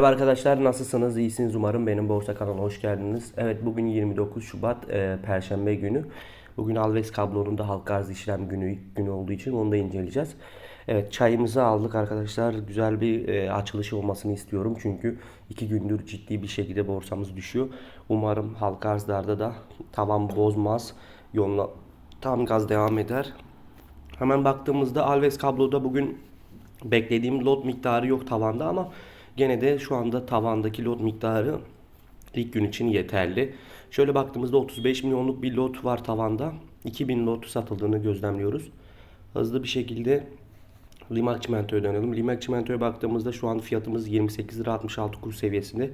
Merhaba arkadaşlar nasılsınız? İyisiniz umarım. Benim Borsa kanalına hoş geldiniz. Evet bugün 29 Şubat e, Perşembe günü. Bugün Alves kablonun da halka arz işlem günü günü olduğu için onu da inceleyeceğiz. Evet çayımızı aldık arkadaşlar. Güzel bir e, açılış olmasını istiyorum. Çünkü iki gündür ciddi bir şekilde borsamız düşüyor. Umarım halka arzlarda da tavan bozmaz. Yoluna tam gaz devam eder. Hemen baktığımızda Alves kabloda bugün beklediğim lot miktarı yok tavanda ama gene de şu anda tavandaki lot miktarı ilk gün için yeterli. Şöyle baktığımızda 35 milyonluk bir lot var tavanda. 2000 lot satıldığını gözlemliyoruz. Hızlı bir şekilde Limak Çimento'ya dönelim. Limak Çimento'ya baktığımızda şu an fiyatımız 28 lira 66 kuruş seviyesinde.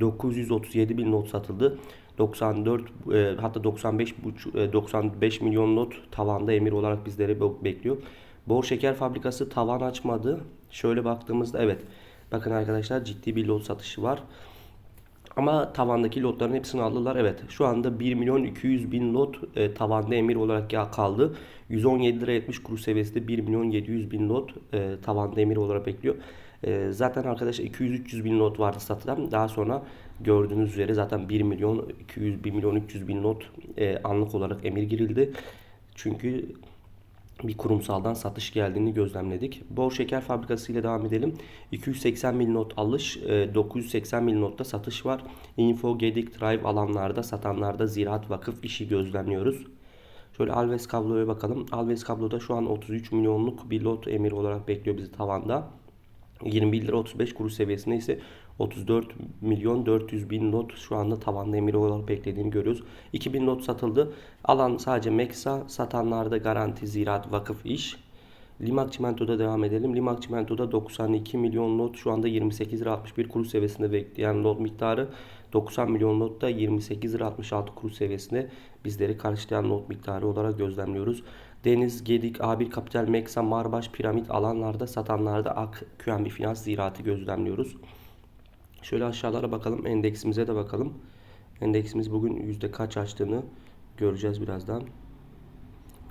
937 bin not satıldı. 94 e, hatta 95 buçuk- e, 95 milyon not tavanda emir olarak bizleri be- bekliyor. Bor şeker fabrikası tavan açmadı. Şöyle baktığımızda evet. Bakın arkadaşlar ciddi bir lot satışı var. Ama tavandaki lotların hepsini aldılar. Evet şu anda 1 milyon 200 bin lot e, tavanda emir olarak ya kaldı. 117 lira 70 kuruş seviyesinde 1 milyon 700 bin lot e, tavanda emir olarak bekliyor. E, zaten arkadaşlar 200-300 bin lot vardı satılan. Daha sonra gördüğünüz üzere zaten 1 milyon 200 1 milyon 300 bin lot e, anlık olarak emir girildi. Çünkü bir kurumsaldan satış geldiğini gözlemledik. Bor Şeker Fabrikası ile devam edelim. 280 bin not alış, e, 980 bin notta satış var. Info, Gedik, Drive alanlarda, satanlarda Ziraat Vakıf işi gözlemliyoruz. Şöyle Alves kabloya bakalım. Alves kabloda şu an 33 milyonluk bir lot emir olarak bekliyor bizi tavanda. 21 lira 35 kuruş seviyesinde ise 34 milyon 400 bin not şu anda tavanda emir olarak beklediğini görüyoruz. 2000 not satıldı. Alan sadece Meksa, satanlarda Garanti, Ziraat, Vakıf, İş. Limak Çimento'da devam edelim. Limak Çimento'da 92 milyon not şu anda 28 lira 61 kuruş seviyesinde bekleyen not miktarı. 90 milyon not da 28 lira 66 kuruş seviyesinde bizleri karşılayan not miktarı olarak gözlemliyoruz. Deniz, Gedik, A1 Kapital, Meksa, Marbaş, Piramit alanlarda satanlarda Ak, QNB Finans, Ziraat'ı gözlemliyoruz. Şöyle aşağılara bakalım. Endeksimize de bakalım. Endeksimiz bugün yüzde kaç açtığını göreceğiz birazdan.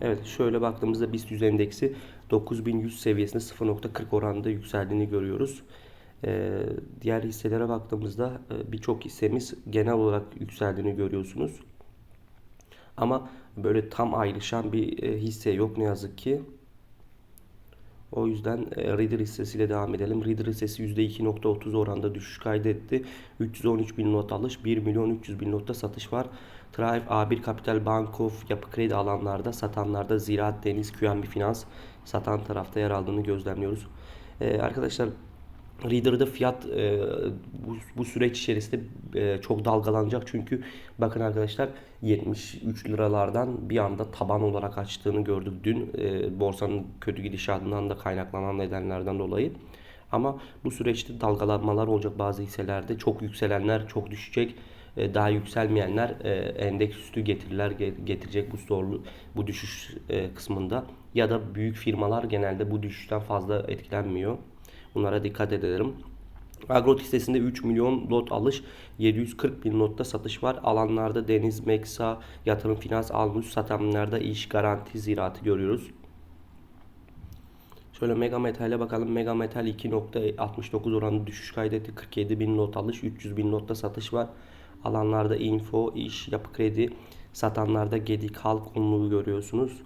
Evet şöyle baktığımızda BIST 100 endeksi 9100 seviyesinde 0.40 oranında yükseldiğini görüyoruz. Ee, diğer hisselere baktığımızda e, birçok hissemiz genel olarak yükseldiğini görüyorsunuz. Ama böyle tam ayrışan bir e, hisse yok ne yazık ki. O yüzden e, Reader hissesiyle devam edelim. Reader hissesi %2.30 oranda düşüş kaydetti. 313 bin not alış, 1 milyon 300 bin notta satış var. Thrive, A1 Kapital, Bankof, Yapı Kredi alanlarda, satanlarda Ziraat, Deniz, QNB Finans satan tarafta yer aldığını gözlemliyoruz. Ee, arkadaşlar Reader'da fiyat e, bu, bu süreç içerisinde e, çok dalgalanacak. Çünkü bakın arkadaşlar 73 liralardan bir anda taban olarak açtığını gördük dün. E, borsanın kötü gidişatından da kaynaklanan nedenlerden dolayı. Ama bu süreçte dalgalanmalar olacak bazı hisselerde. Çok yükselenler çok düşecek. E, daha yükselmeyenler e, endeks üstü getiriler ge- getirecek bu zorlu bu düşüş e, kısmında. Ya da büyük firmalar genelde bu düşüşten fazla etkilenmiyor. Bunlara dikkat edelim. Agrot hissesinde 3 milyon lot alış, 740 bin lotta satış var. Alanlarda Deniz, Meksa, Yatırım Finans, Almus, satanlarda iş, garanti, ziraatı görüyoruz. Şöyle Mega Metal'e bakalım. Mega Metal 2.69 oranında düşüş kaydetti. 47 bin not alış, 300 bin notta satış var. Alanlarda info, iş, yapı kredi, satanlarda Gedik, Halk onluğu görüyorsunuz.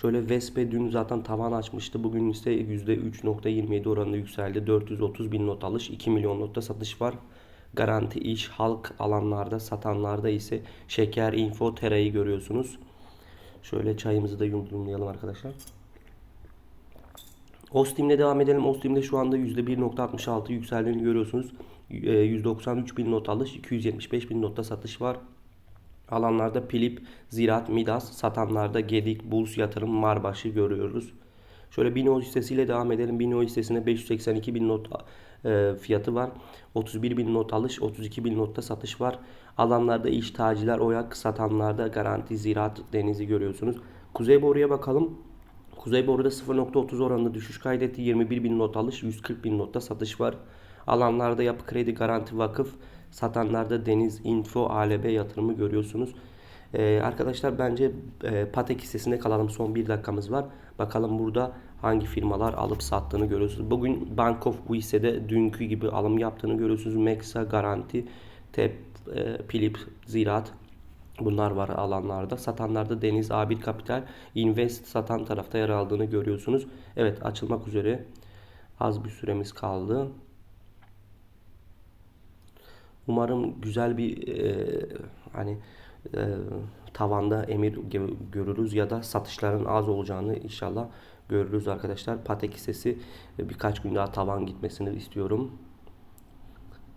Şöyle Vespe dün zaten tavan açmıştı. Bugün ise %3.27 oranında yükseldi. 430 bin not alış, 2 milyon notta satış var. Garanti iş, halk alanlarda, satanlarda ise şeker, info, terayı görüyorsunuz. Şöyle çayımızı da yudumlayalım arkadaşlar. Ostim'le devam edelim. Ostim'de şu anda %1.66 yükseldiğini görüyorsunuz. Ee, 193 bin not alış, 275 bin notta satış var. Alanlarda Pilip, Ziraat, Midas, satanlarda Gedik, Burs, Yatırım, Marbaş'ı görüyoruz. Şöyle Bino hissesiyle devam edelim. Bino hissesinde 582 bin not e, fiyatı var. 31 bin not alış, 32 bin notta satış var. Alanlarda iş, taciler, oyak, satanlarda Garanti, Ziraat, Deniz'i görüyorsunuz. Kuzey Boru'ya bakalım. Kuzey Boru'da 0.30 oranında düşüş kaydetti. 21 bin not alış, 140 bin notta satış var. Alanlarda yapı kredi, garanti, vakıf, satanlarda deniz, info, ALB yatırımı görüyorsunuz. Ee, arkadaşlar bence e, Patek hissesinde kalalım. Son bir dakikamız var. Bakalım burada hangi firmalar alıp sattığını görüyorsunuz. Bugün Bank of bu hissede dünkü gibi alım yaptığını görüyorsunuz. Mexa, Garanti, TEP, e, Philips, Ziraat bunlar var alanlarda. Satanlarda Deniz A1 Kapital, Invest satan tarafta yer aldığını görüyorsunuz. Evet açılmak üzere. Az bir süremiz kaldı. Umarım güzel bir e, hani e, tavanda emir gö- görürüz ya da satışların az olacağını inşallah görürüz arkadaşlar. Patek hissesi e, birkaç gün daha tavan gitmesini istiyorum.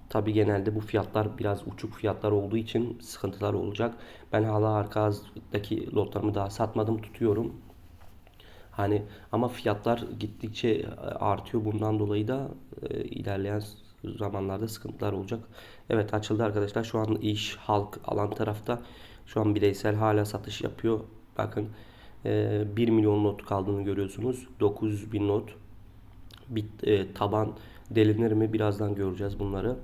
Tabi genelde bu fiyatlar biraz uçuk fiyatlar olduğu için sıkıntılar olacak. Ben hala arkadaki lotlarımı daha satmadım tutuyorum. Hani ama fiyatlar gittikçe e, artıyor. Bundan dolayı da e, ilerleyen zamanlarda sıkıntılar olacak. Evet açıldı arkadaşlar. Şu an iş, halk alan tarafta şu an bireysel hala satış yapıyor. Bakın e, 1 milyon not kaldığını görüyorsunuz. 900 bin not. Bir taban delinir mi birazdan göreceğiz bunları.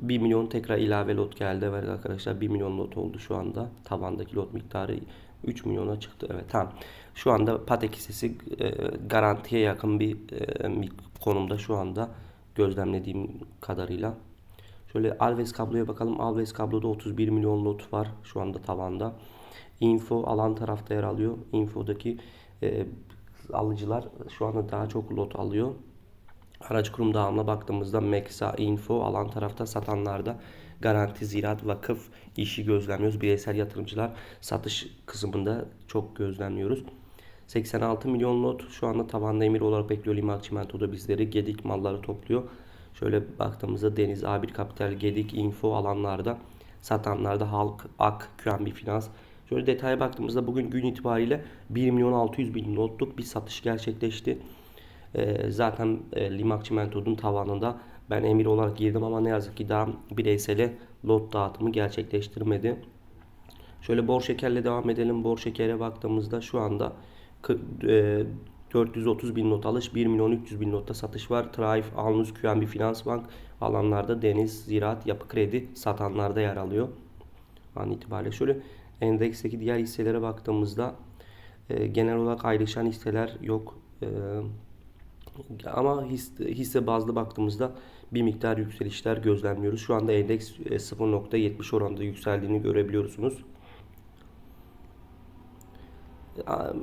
1 milyon tekrar ilave lot geldi. Evet arkadaşlar 1 milyon lot oldu şu anda. Tabandaki lot miktarı 3 milyona çıktı. Evet tamam. Şu anda Patek hissesi e, garantiye yakın bir, e, konumda şu anda gözlemlediğim kadarıyla. Şöyle Alves kabloya bakalım. Alves kabloda 31 milyon lot var şu anda tavanda. Info alan tarafta yer alıyor. Info'daki e, alıcılar şu anda daha çok lot alıyor. Aracı kurum dağılımına baktığımızda Mexa, Info alan tarafta satanlarda Garanti, Ziraat, Vakıf işi gözlemliyoruz. Bireysel yatırımcılar satış kısmında çok gözlemliyoruz. 86 milyon lot şu anda tavanda emir olarak bekliyor Limak Çimento'da bizleri. Gedik malları topluyor. Şöyle baktığımızda Deniz A1 Kapital, Gedik, Info alanlarda satanlarda Halk, AK, QNB Finans. Şöyle detaya baktığımızda bugün gün itibariyle 1 milyon 600 bin lotluk bir satış gerçekleşti. Ee, zaten e, Limak tavanında ben emir olarak girdim ama ne yazık ki daha bireysele lot dağıtımı gerçekleştirmedi. Şöyle bor şekerle devam edelim. Bor şekere baktığımızda şu anda 430 bin not alış, 1 milyon 300 bin notta satış var. Traif, Alnus, QNB Finans Bank alanlarda Deniz, Ziraat, Yapı Kredi satanlarda yer alıyor. An itibariyle şöyle endeksteki diğer hisselere baktığımızda e, genel olarak ayrışan hisseler yok. E, ama hisse, hisse bazlı baktığımızda bir miktar yükselişler gözlemliyoruz. Şu anda endeks 0.70 oranında yükseldiğini görebiliyorsunuz.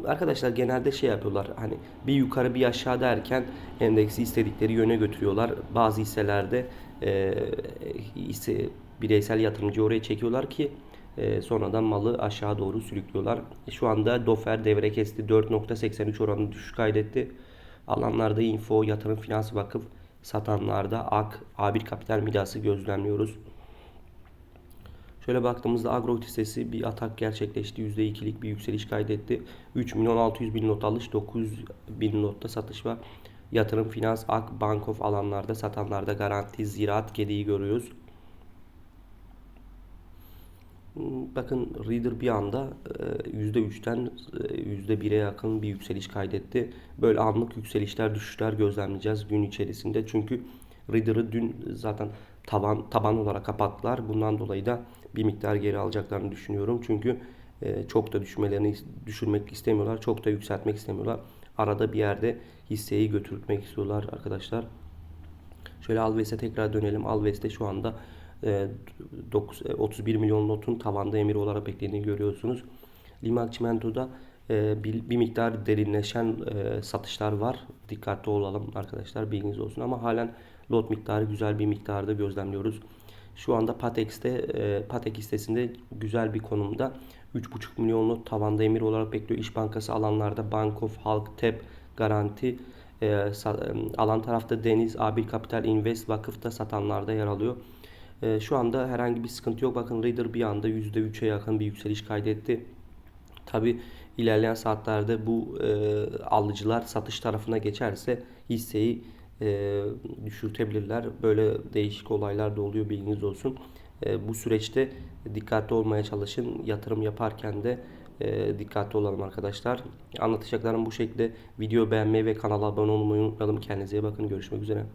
Arkadaşlar genelde şey yapıyorlar hani bir yukarı bir aşağı derken endeksi istedikleri yöne götürüyorlar. Bazı hisselerde e, hisse bireysel yatırımcı oraya çekiyorlar ki e, sonradan malı aşağı doğru sürüklüyorlar. Şu anda Dofer devre kesti 4.83 oranı düşüş kaydetti. Alanlarda info, yatırım finans vakıf satanlarda AK, A1 kapital midası gözlemliyoruz. Şöyle baktığımızda Agro hissesi bir atak gerçekleşti. %2'lik bir yükseliş kaydetti. 3 milyon 600 bin not alış, 900 bin notta satış var. Yatırım, finans, ak, bankof alanlarda, satanlarda garanti, ziraat, gediği görüyoruz. Bakın Reader bir anda %3'ten %1'e yakın bir yükseliş kaydetti. Böyle anlık yükselişler, düşüşler gözlemleyeceğiz gün içerisinde. Çünkü Reader'ı dün zaten taban taban olarak kapattılar. Bundan dolayı da bir miktar geri alacaklarını düşünüyorum. Çünkü e, çok da düşmelerini düşürmek istemiyorlar. Çok da yükseltmek istemiyorlar. Arada bir yerde hisseyi götürtmek istiyorlar arkadaşlar. Şöyle Alves'e tekrar dönelim. Alves'te şu anda e, 9, 31 e, milyon notun tavanda emir olarak beklediğini görüyorsunuz. Limak Çimento'da e, bir, miktar derinleşen e, satışlar var. Dikkatli olalım arkadaşlar bilginiz olsun ama halen lot miktarı güzel bir miktarda gözlemliyoruz. Şu anda Patex'te e, Patek listesinde güzel bir konumda. 3,5 milyonluk tavanda emir olarak bekliyor. İş Bankası alanlarda Bankof, Halk, TEP, Garanti e, e, alan tarafta Deniz, A1 Kapital, Invest, Vakıf'ta satanlarda yer alıyor. E, şu anda herhangi bir sıkıntı yok. Bakın Reader bir anda %3'e yakın bir yükseliş kaydetti. Tabi ilerleyen saatlerde bu e, alıcılar satış tarafına geçerse hisseyi e, düşürtebilirler. Böyle değişik olaylar da oluyor bilginiz olsun. E, bu süreçte dikkatli olmaya çalışın. Yatırım yaparken de e, dikkatli olalım arkadaşlar. Anlatacaklarım bu şekilde. Video beğenmeyi ve kanala abone olmayı unutmayalım. Kendinize iyi bakın. Görüşmek üzere.